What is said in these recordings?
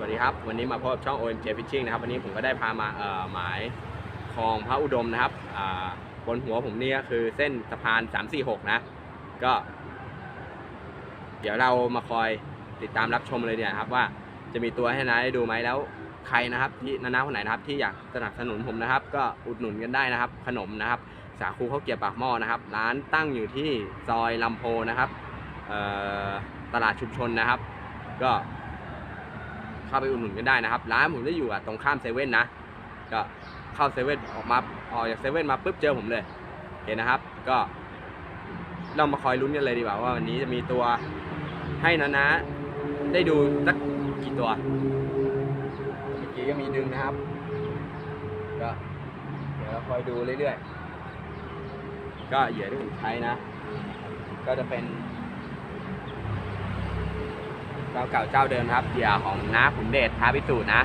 วัสดีครับ วันนี้มาพบกับช่อง OMJ Fishing นะครับ วันนี้ผมก็ได้พามาหมายคลองพระอุดมนะครับบนหัวผมนี่ก็คือเส้นสะพาน 346 นะ ก็ เดี๋ยวเรามาคอยติดตามรับชมเลยเนี่ยครับว่าจะมีตัวให้นาได้ดูไหมแล้วใครนะครับที่นานาคนไหนนะครับที่อยากสนับสนุนผมนะครับ ก็อุดหนุนกันได้นะครับ ขนมนะครับ สาคูข้าวเกี๊ยวปากหม้อนะครับ ร้านตั้งอยู่ที่ซอยลำโพนะครับตลาดชุมชนนะครับ ก็ เข้าไปอุดหนุนกันได้นะครับ ร้านผมจะอยู่อะตรงข้ามเซเว่นนะ ก็เข้าเซเว่นออกมาออกจากเซเว่นมาปุ๊บเจอผมเลยเห็นนะครับ ก็เรามาคอยลุ้นกันเลยดีกว่าว่าวันนี้จะมีตัวให้นะนะ ได้ดูสักกี่ตัว เมื่อกี้ก็มีดึงนะครับ ก็เดี๋ยวเราคอยดูเรื่อยๆ ก็เหยื่อที่ผมใช้นะ ก็จะเป็น เจ้าเก่าเจ้าเดิมครับเหยื่อของน้าขุนเดชท้าพิสูจน์นะ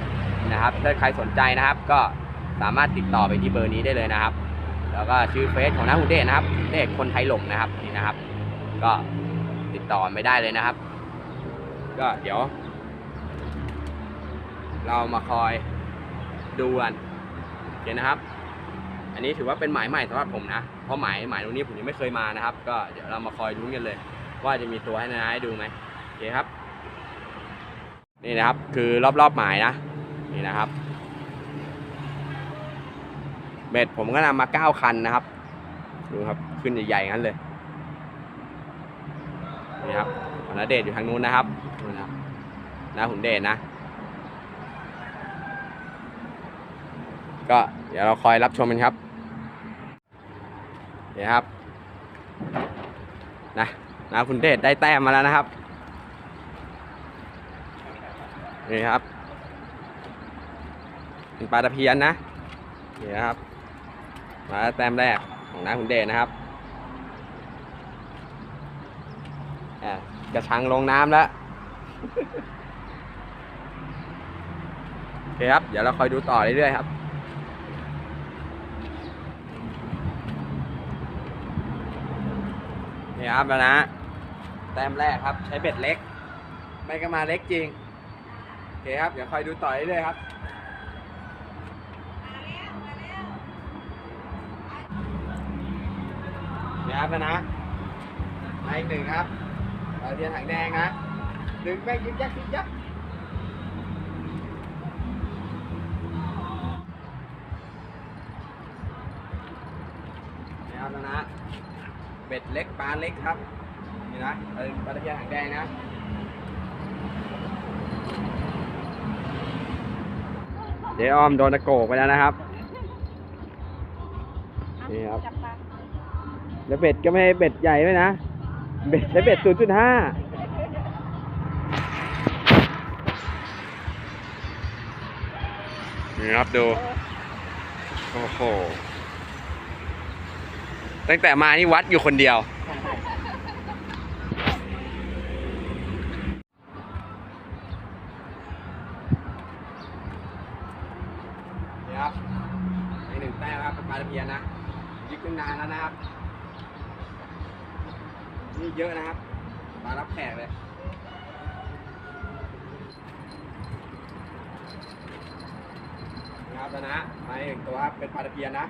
นะครับถ้าใครสนใจนะครับ ก็สามารถติดต่อไปที่เบอร์นี้ได้เลยนะครับ แล้วก็ชื่อเฟซของน้าขุนเดชนะครับเดชคนไทยหลงนะครับนี่นะครับ ก็ติดต่อไม่ได้เลยนะครับ ก็เดี๋ยว เรามาคอยดูกันโอเคนะครับ อันนี้ถือว่าเป็นหมายใหม่สำหรับผมนะเพราะหมายหมายตรงนี้ผมยังไม่เคยมานะครับ ก็เดี๋ยวเรามาคอยลุ้นกันเลย ว่าจะมีตัวให้นานาให้ดูไหมโอเคครับ นี่นะครับคือรอบๆหมายนะ นี่นะครับ เบ็ดผมก็นำมาเก้าคันนะครับ ดูครับขึ้นใหญ่ๆงั้นเลย นี่ครับของนาเดชอยู่ทางนู้นนะครับนู่นนะครับนาหุ่นเดชนะ ก็เดี๋ยวเราคอยรับชมกันครับเดี๋ยวครับนะนะคุณเดชได้แต้มมาแล้วนะครับ นี่ครับเป็นปลาตะเพียนนะนี่นะครับมาแต้มแรกของน้าคุณเดชนะครับอะกระชังลงน้ำแล้วโอเคครับ เดี๋ยวเราคอยดูต่อเรื่อยๆครับนี่ครับแล้วนะ แต้มแรกครับ ใช้เบ็ดเล็ก ไม่ก็มาเล็กจริง เคครับ เดี๋ยวคอยดูต่อเรื่อยๆครับนี่ครับแล้วนะมาอีกหนึ่งครับเราเทียนถังแดงนะ ดึงแม่งยึกยักยึกยักนี่ครับแล้วนะเบ็ดเล็กปลาเล็กครับ นี่นะเป็นปลาตะเพียนหางแดงนะ เจ๊อ้อมโดนตะโกกไปแล้วนะครับ นี่ครับ จับปลาแล้วเบ็ดก็ไม่ให้เบ็ดใหญ่ด้วยนะ เบ็ดใช้เบ็ด 0.5 นี่ครับดู โอ้โห ตั้งแต่มานี่วัดอยู่คนเดียว นี่ครับในหนึ่งแต้มครับเป็นปลาตะเพียนนะยิงตั้งนานแล้วนะครับ นี่ เยอะนะครับ มารับแขกเลยนะครับนะ มาอีกหนึ่งตัวครับ เป็นปลาตะเพียนนะ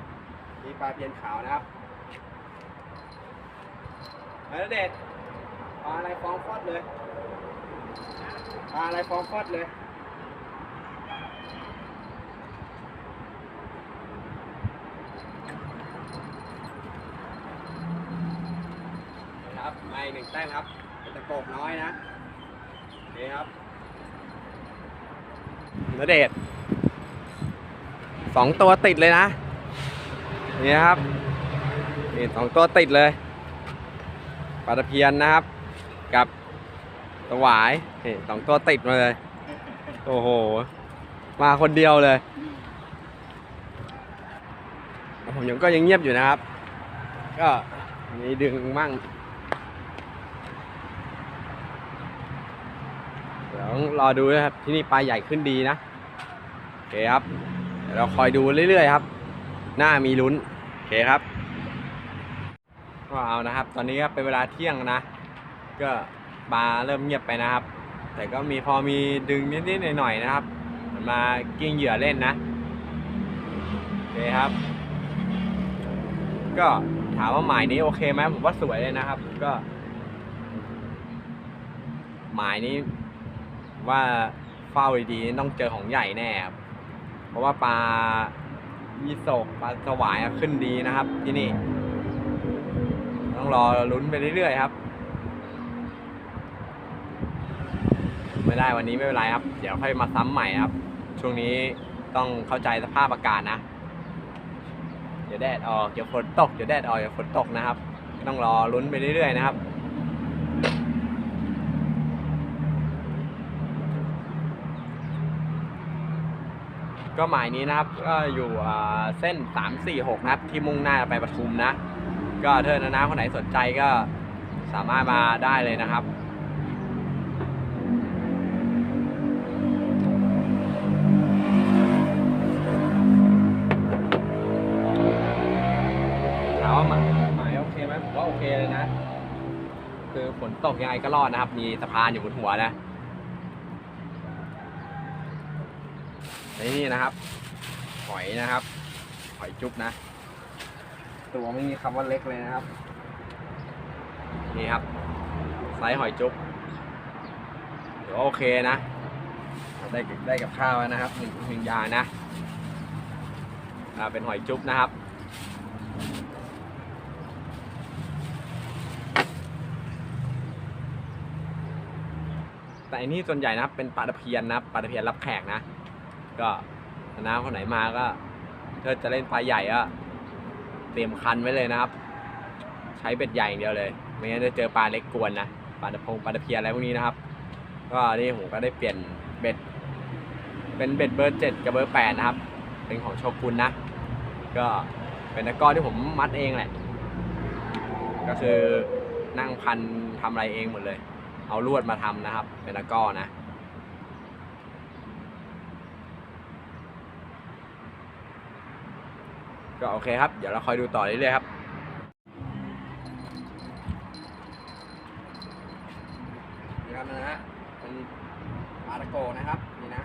มีปลาตะเพียนขาวนะครับแล้วเด็ดปลาอะไรฟองฟอดเลย ปลาอะไรฟองฟอดเลย ครับมาอีก หนึ่งแต้มครับเป็นตะโกบน้อยนะนี่คครับนเดชสองตัวติดเลยนะนี่ครับนี่สองตัวติดเลยปลาตะเพียนนะครับ กับตะหวายนี่สองตัวติดมาเลย โอ้โห มาคนเดียวเลยผมยังก็ยังเงียบอยู่นะครับ ก็มีดึงมั่ง เดี๋ยวรอดูนะครับที่นี่ปลาใหญ่ขึ้นดีนะโอเคครับเราคอยดูเรื่อยๆครับ หน้ามีลุ้นโอเคครับก็เอานะครับ ตอนนี้ก็เป็นเวลาเที่ยงนะ ก็ปลาเริ่มเงียบไปนะครับ แต่ก็มีพอมีดึงนิดๆหน่อยๆนะครับมือนมากิ้งเหยื่อเล่นนะโอเคครับ ก็ถามว่าหมายนี้โอเคไหมผมว่าสวยเลยนะครับ ก็หมายนี้ ว่าเฝ้าดีๆต้องเจอของใหญ่แน่ครับเพราะว่าปลายี่สกปลาสวายขึ้นดีนะครับที่นี่ ต้องรอลุ้นไปเรื่อยๆครับ ไม่ได้วันนี้ไม่เป็นไรครับ เดี๋ยวค่อยมาซ้ำใหม่ครับ ช่วงนี้ต้องเข้าใจสภาพอากาศนะเดี๋ยวแดดออกเดี๋ยวฝนตกเดี๋ยวแดดออกเดี๋ยวฝนตกนะครับ ต้องรอลุ้นไปเรื่อยๆนะครับ ก็หมายนี้นะครับก็อยู่อ่าเส้น 346 นะครับ ที่มุ่งหน้าไปปทุมนะ ก็เธอนะนะคนไหนสนใจก็สามารถมาได้เลยนะครับถามว่าหมายหมายโอเคไหมผมว่าโอเคเลยนะ คือฝนตกยังไงก็รอดนะครับ มีสะพานอยู่บนหัวนะ นี่นะครับ หอยนะครับ หอยจุ๊บนะ ตัวไม่มีคำว่าเล็กเลยนะครับ นี่ครับ ไซส์หอยจุ๊บเดี๋ยวโอเคนะ ได้ได้กับข้าวนะครับหนึ่งหนึ่งยานะอ่าเป็นหอยจุ๊บนะครับแต่อันนี้ส่วนใหญ่นะครับเป็นปลาตะเพียนนะปลาตะเพียนรับแขกนะ ก็น้าคนไหนมาก็ถ้าจะเล่นปลาใหญ่ก็เตรียมคันไว้เลยนะครับ ใช้เบ็ดใหญ่อย่างเดียวเลย ไม่งั้นจะเจอปลาเล็กกวนนะปลาตะพงปลาตะเพียนอะไรพวกนี้นะครับ ก็นี่ผมก็ได้เปลี่ยนเบ็ด เป็นเบ็ดเบอร์เจ็ดกับเบอร์แปดนะครับ เป็นของโชกุนนะ ก็เป็นตะกร้อที่ผมมัดเองแหละ ก็คือนั่งพันทำอะไรเองหมดเลย เอาลวดมาทำนะครับ เป็นตะกร้อนะ ก็โอเคครับ เดี๋ยวเราคอยดูต่อเรื่อยๆครับนี่ครับนะฮะเป็นปลาตะโกนะครับนี่นะ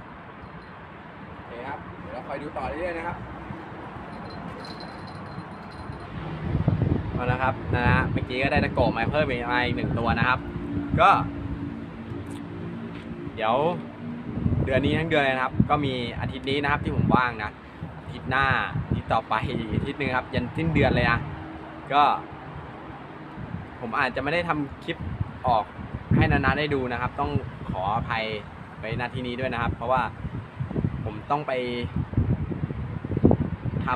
โอเคครับเดี๋ยวเราคอยดูต่อเรื่อยๆนะครับเอาละครับนะฮะเมื่อกี้ก็ได้ตะโกมาเพิ่มอีกมาอีกหนึ่งตัวนะครับ ก็ เดี๋ยวเดือนนี้ทั้งเดือนเลยนะครับ ก็มีอาทิตย์นี้นะครับที่ผมว่างนะ ทิตย์หน้าทิตย์ต่อไปอีกอาทิตย์หนึงครับ ยันสิ้นเดือนเลยนะ ก็ ผมอาจจะไม่ได้ทำคลิปออกให้นานาได้ดูนะครับ ต้องขออภัยไปนาทีนี้ด้วยนะครับ เพราะว่าผมต้องไปท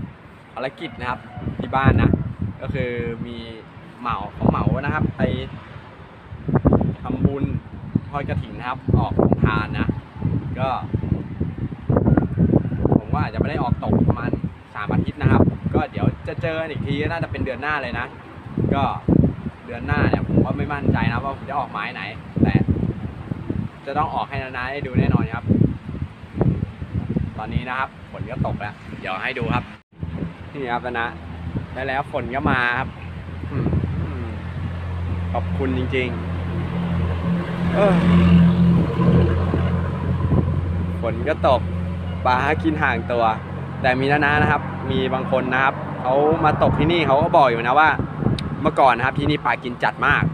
ำภารกิจนะครับที่บ้านนะ ก็คือมีเหมาเขาเหมานะครับ ไปทำบุญทอดกระถิ่นนะครับ ออกของทานนะ ก็ อาจจะไม่ได้ออกตกประมาณสามอาทิตย์นะครับ ก็เดี๋ยวจะเจออีกทีน่าจะเป็นเดือนหน้าเลยนะ ก็เดือนหน้าเนี่ยผมก็ไม่มั่นใจนะว่าผมจะออกหมายไหน แต่ จะต้องออกให้นานๆได้ดูแน่นอนครับ ตอนนี้นะครับฝนก็ตกแล้ว เดี๋ยวให้ดูครับนี่ครับนะได้แล้วฝนก็มาครับขอบคุณจริงๆฝนก็ตก ปลาหากินห่างตัว แต่มีนะนะนะครับ มีบางคนนะครับเขามาตกที่นี่เขาก็บอกอยู่นะว่า เมื่อก่อนนะครับที่นี่ปลากินจัดมาก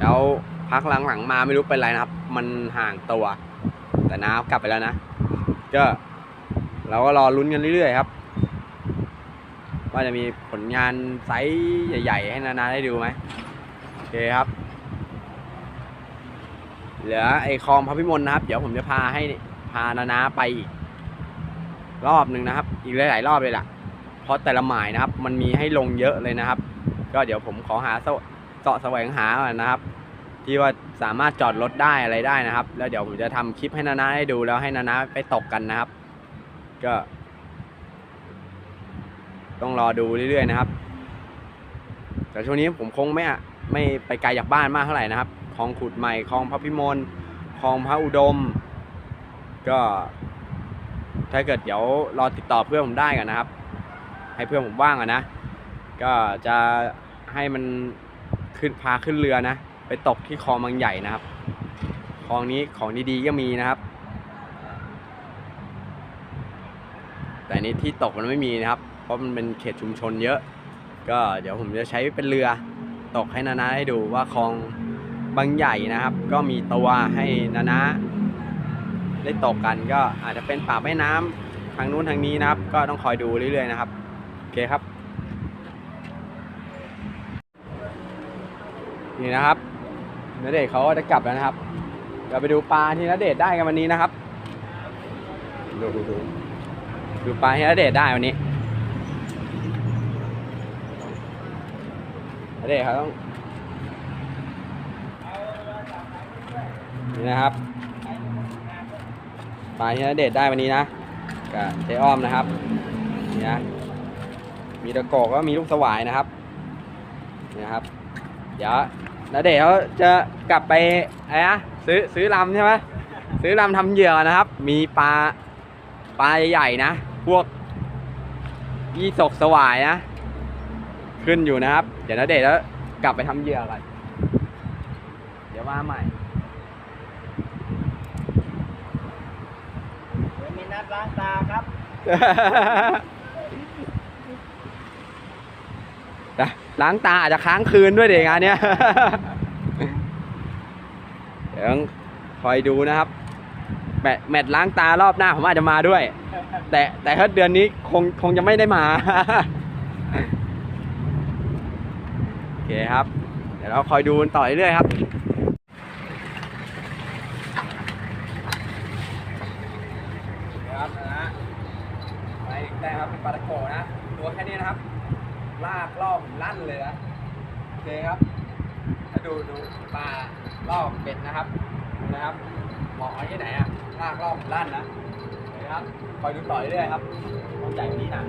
แล้วพักหลังๆมาไม่รู้เป็นไรนะครับ มันห่างตัว แต่น้ากลับไปแล้วนะ ก็ เราก็รอลุ้นกันเรื่อยๆครับ ว่าจะมีผลงานไซส์ใหญ่ ๆ ให้นานาได้ดูไหมโอเคครับ เหลือไอ้คลองพระพิมลนะครับ เดี๋ยวผมจะพาให้านานาไปอีกรอบหนึ่งนะครับ อีกหลายๆรอบเลยล่ะ เพราะแต่ละหมายนะครับ มันมีให้ลงเยอะเลยนะครับ ก็เดี๋ยวผมขอหาเสาะแสวงหาก่อนนะครับ ที่ว่าสามารถจอดรถได้อะไรได้นะครับ แล้วเดี๋ยวผมจะทำคลิปให้นานาให้ดูแล้วให้นานาไปตกกันนะครับ ก็ ต้องรอดูเรื่อยๆนะครับ แต่ช่วงนี้ผมคงไม่ไม่ไปไกลจากบ้านมากเท่าไหร่นะครับคลองขุดใหม่คลองพระพิมลคลองพระอุดม ก็ ถ้าเกิดเดี๋ยวรอติดต่อเพื่อนผมได้กันนะครับ ให้เพื่อนผมว่างอะนะ ก็จะให้มันขึ้นพาขึ้นเรือนะ ไปตกที่คลองบางใหญ่นะครับคลองนี้ของดีๆก็มีนะครับ แต่นนี้ที่ตกมันไม่มีนะครับ เพราะมันเป็นเขตชุมชนเยอะ ก็เดี๋ยวผมจะใช้เป็นเรือตกให้นานาให้ดูว่าคลองบางใหญ่นะครับ ก็มีตัวให้นานา ได้ตกกันก็อาจจะเป็นป่าแม่น้ำทางนู้นทางนี้นะครับ ก็ต้องคอยดูเรื่อยๆนะครับโอเคครับ นี่นะครับนเดชเขาก็จะกลับแล้วนะครับเราไปดูปลาที่นเดชได้กันวันนี้นะครับดูดูดูดูปลาที่นเดชได้วันนี้นเดชเขาต้องนี่นะครับ ปลาที่นเดชได้วันนี้นะกับเจ๊อ้อมนะครับนี่นะมีตะโกกก็มีลูกสวายนะครับนี่นะครับ เดี๋ยวนาเดชเขาจะกลับไปอะไรนะซื้อซื้อลำใช่ไหมซื้อลำทำเหยื่อนะครับ มีปลาปลาใหญ่ๆนะ พวกยี่สกสวายนะ ขึ้นอยู่นะครับ เดี๋ยวนาเดชแล้วกลับไปทำเหยื่อก่อนเดี๋ยวมาใหม่ เดี๋ยวมีนัด ล้างตาครับล้างตาอาจจะค้างคืนด้วยเด็กงานเนี้ยเดี๋ยวคอยดูนะครับแมตแมตช์ล้างตารอบหน้าผมอาจจะมาด้วย แต่แต่ถ้าเดือนนี้คงคงจะไม่ได้มาโอเคครับ เดี๋ยวเราคอยดูต่อเรื่อยๆครับนะ ไปแต่ครับเป็นปลาตะโกนะตัวแค่นี้นะครับ ลากรอบลั่นเลยนะโอเคครับถ้าดูดูปลารอบเป็ดนะครับนะครับเหมาะที่ไหนอะลากรอบลั่นนะโอเคครับคอยดูต่อเรื่อยครับต้องใหญ่กว่านี้นะ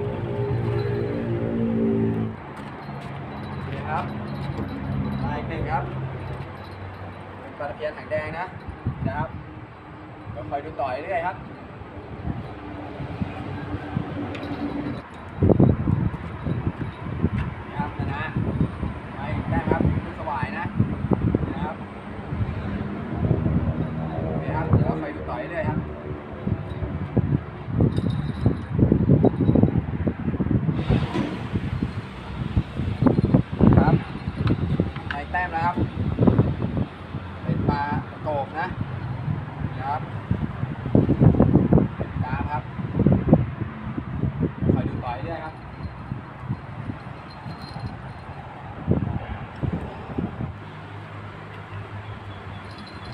โอเครับมาอีกหนึ่งครับเป็นปลาตะเพียนหางแดงนะนะครับก็คอยดูต่อเรื่อยครับนะนะไปได้ครับขึ้นสวายนะนะครับโอเคครับเดี๋ยวคอยดูต่อเรื่อยๆครับครับไปแต้มแล้วครับ เป็น ปลาตกนะครับเป็นกรามครับคอยดูต่อเรื่อยๆครับ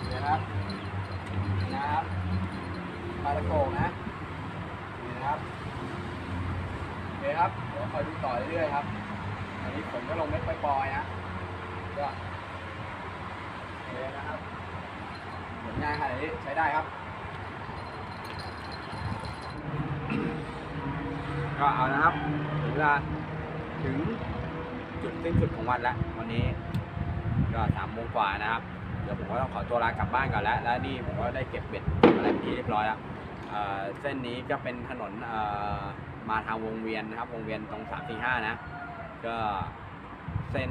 นี่นะครับนี่นะครับปลาตะโกงนะนี่นะครับโอเคครับเดี๋ยวคอยดูต่อเรื่อยๆครับอันนี้ฝนก็ลงไม่ค่อยปล่อยๆนะก็โอเคนะครับผลงานขนาดนี้ใช้ได้ครับ ก็เอานะครับถึงเวลาถึงจุดสิ้นสุดของวันแล้ววันนี้ ก็สามโมงกว่านะครับ เดี๋ยวผมก็ต้องขอตัวลากลับบ้านก่อนแล้ว แล้วนี่ผมก็ได้เก็บเบ็ดอะไรที่เรียบร้อยแล้วเส้นนี้ก็เป็นถนนมาทางวงเวียนนะครับ วงเวียนตรงสามสี่ห้านะ ก็เส้น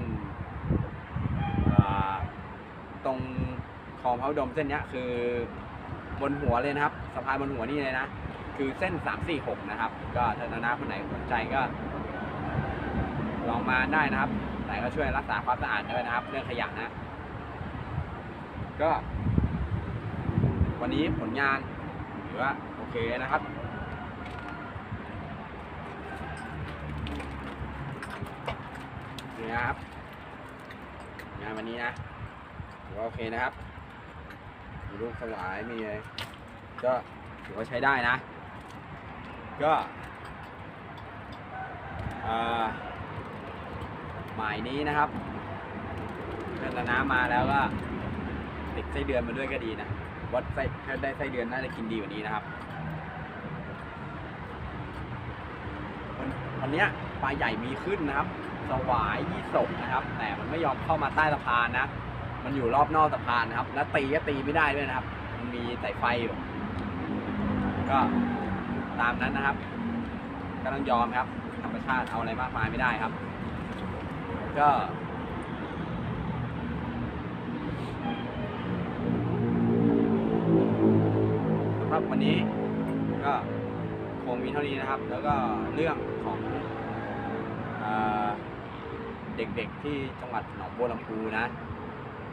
ตรงคลองพระดมเส้นนี้คือบนหัวเลยนะครับสะพานบนหัวนี่เลยนะ คือเส้น 346 นะครับ ก็ถ้านานาคนไหนสนใจก็ ลองมาได้นะครับ แต่ก็ช่วยรักษาความสะอาดด้วยนะครับ เรื่องขยะนะ ก็ วันนี้ผลงานถือว่าโอเคนะครับ นี่นะครับ งานวันนี้นะถือว่าโอเคนะครับ มีลูกสวายมีอะไรก็ถือว่าใช้ได้นะ ก็หมายนี้นะครับเดินน้ำมาแล้วก็ติดไส้เดือนมาด้วยก็ดีนะ วัดไส้ถ้าได้ไส้เดือนน่าจะกินดีกว่านี้นะครับวันวันนี้ปลาใหญ่มีขึ้นนะครับ สวายยี่สกนะครับ แต่มันไม่ยอมเข้ามาใต้สะพานนะ มันอยู่รอบนอกสะพานนะครับ แล้วตีก็ตีไม่ได้ด้วยนะครับ มันมีสายไฟอยู่ก็ ตามนั้นนะครับ ก็ต้องยอมครับ ธรรมชาติเอาอะไรมากมายไม่ได้ครับ ก็ครับวันนี้ก็คงมีเท่านี้นะครับ แล้วก็เรื่องของเออเด็กๆที่จังหวัดหนองบัวลำพูนะ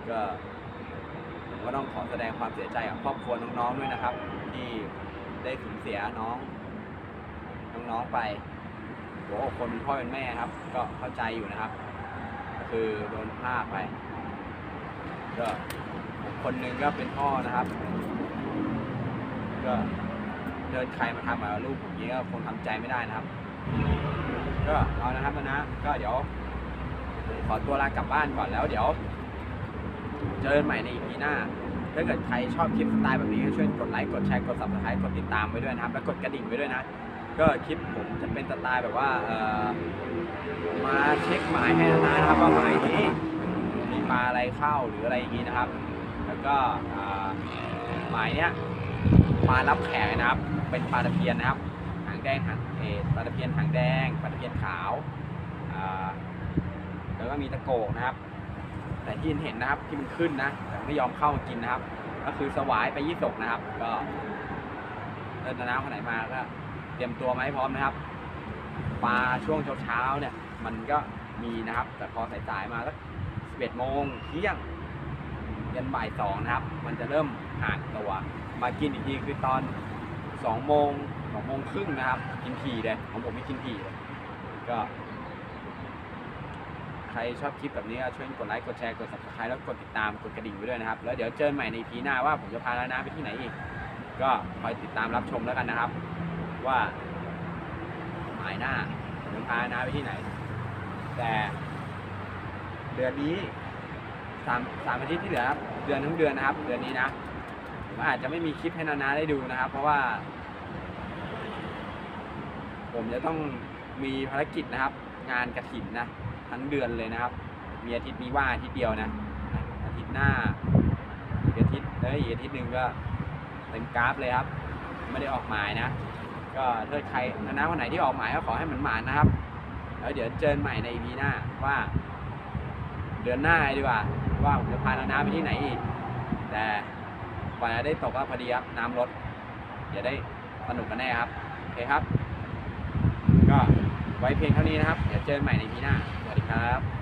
ก็ผมก็ต้องขอแสดงความเสียใจกับครอบครัวน้องๆด้วยนะครับ ที่ได้สูญเสียน้อง น้องไปหัวอกคนเป็นพ่อเป็นแม่ครับ ก็เข้าใจอยู่นะครับก็คือโดนพลาดไปก็คนหนึ่งก็เป็นพ่อนะครับ ก็เดินใครมาทำกับลูกผมอย่างนี้ก็คงทำใจไม่ได้นะครับ ก็เอานะครับนะก็เดี๋ยวขอตัวลากลับบ้านก่อนแล้วเดี๋ยว เจอกันใหม่ใน EP หน้า ถ้าเกิดใครชอบคลิปสไตล์แบบนี้ก็ช่วยกดไลค์กดแชร์กด subscribe กดติดตามไว้ด้วยนะครับ แล้วกดกระดิ่งไว้ด้วยนะ ก็คลิปผมจะเป็นสไตล์แบบว่าเอ่อมาเช็คหมายให้นานะครับว่าหมายนี้มีปลาอะไรเข้าหรืออะไรอย่างนี้นะครับ แล้วก็อ่าหมายเนี้ยปลารับแขกนะครับ เป็นปลาตะเพียนนะครับ หางแดงหางเออปลาตะเพียนหางแดงปลาตะเพียนขาวอ่าแล้วก็มีตะโกกนะครับ แต่ที่เห็นนะครับที่มันขึ้นนะแต่ไม่ยอมเข้ามากินนะครับ ก็คือสวายไปยี่สกนะครับ ก็เดินน้ำคนไหนมาก็ เตรียมตัวมาให้พร้อมนะครับ ปลาช่วงเช้าๆเนี่ย มันก็มีนะครับ แต่พอสายๆมาสักสิบเอ็ดโมงเที่ยงยันบ่ายสองนะครับ มันจะเริ่มห่างตัว มากินอีกทีคือตอนสองโมงสองโมงครึ่งนะครับ กินทีเลยของผมไม่กินทีเลยก็ ใครชอบคลิปแบบนี้ก็ช่วยกดไลค์กดแชร์กด subscribe แล้วกดติดตามกดกระดิ่งไว้ด้วยนะครับ แล้วเดี๋ยวเจอกันใหม่ใน EP หน้าว่าผมจะพาแล้วนะไปที่ไหนอีก ก็คอยติดตามรับชมแล้วกันนะครับ ว่าหมายหน้าผมจะพานะไปที่ไหน แต่เดือนนี้สามสามอาทิตย์ที่เหลือครับเดือนทั้งเดือนนะครับ เดือนนี้นะผมอาจจะไม่มีคลิปให้นานาได้ดูนะครับ เพราะว่า ผมจะต้องมีภารกิจนะครับ งานกระถินนะทั้งเดือนเลยนะครับ มีอาทิตย์นี้ว่าอาทิตย์เดียวนะ อาทิตย์หน้าอีกอาทิตย์แล้วอีกอาทิตย์หนึ่งก็เต็มกราฟเลยครับ ไม่ได้ออกหมายนะ ก็ถ้าใครคณะวันไหนที่ออกหมายก็ขอให้มันหมานนะครับ แล้วเดี๋ยวเจอใหม่ใน EP หน้าว่า เดือนหน้าดีกว่า ว่าผมจะพานานาไปที่ไหนอีก แต่กว่าจะได้ตกก็พอดีครับน้ำลดอย่าได้สนุกกันแน่ครับ โอเคครับ ก็ไว้เพียงเท่านี้นะครับ เดี๋ยวเจอใหม่ใน EP หน้า สวัสดีครับ